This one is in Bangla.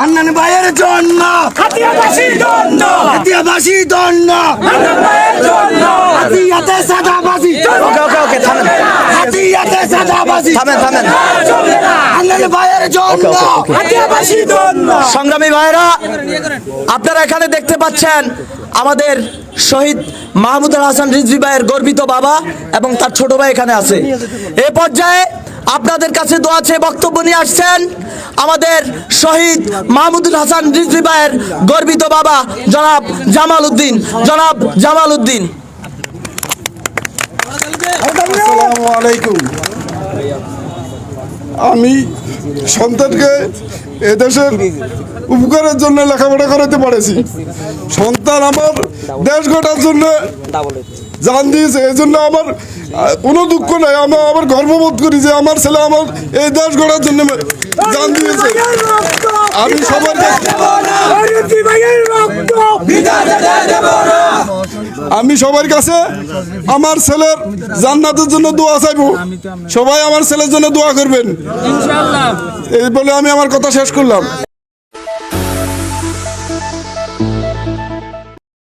হান্নান ভাইয়ের জন্য। হাতিয়াবাসীর জন্য। হাতিয়াবাসী দণ্ড হান্নান ভাইয়ের জন্য। হাতিয়াতে সাদাবাসী। ওকে ওকে ওকে থামেন। হাতিয়াতে সাদাবাসী। থামেন থামেন। ভাইয়ের জন্য। হাতিয়াবাসীর জন্য। সংগ্রামী ভাইরা আপনারা এখানে দেখতে পাচ্ছেন আমাদের শহীদ মাহমুদুল হাসান রিজভি ভাইয়ের গর্বিত বাবা এবং তার ছোট ভাই এখানে আছে। এ পর্যায়ে আপনাদের কাছে দোয়া চেয়ে বক্তব্য নিয়ে আসছেন আমাদের শহীদ মাহমুদুল হাসান রিজভি ভাইয়ের গর্বিত বাবা, জনাব জামাল উদ্দিন। জনাব জামাল উদ্দিন। আমি সন্তানকে এদেশের উপকারের জন্য লেখাপড়া করাতে পারেছি। সন্তান আমার দেশ গড়ার জন্য জান দিয়েছে এই জন্য আমার কোনো দুঃখ নাই। আমি আমার গর্ববোধ করি যে আমার ছেলে আমার এই দেশ গড়ার জন্য জান দিয়েছে। আমি সবার আমি সবার কাছে আমার ছেলের জান্নাতের জন্য দোয়া চাইব। সবাই আমার ছেলের জন্য দোয়া করবেন। এই বলে আমি আমার কথা শেষ করলাম।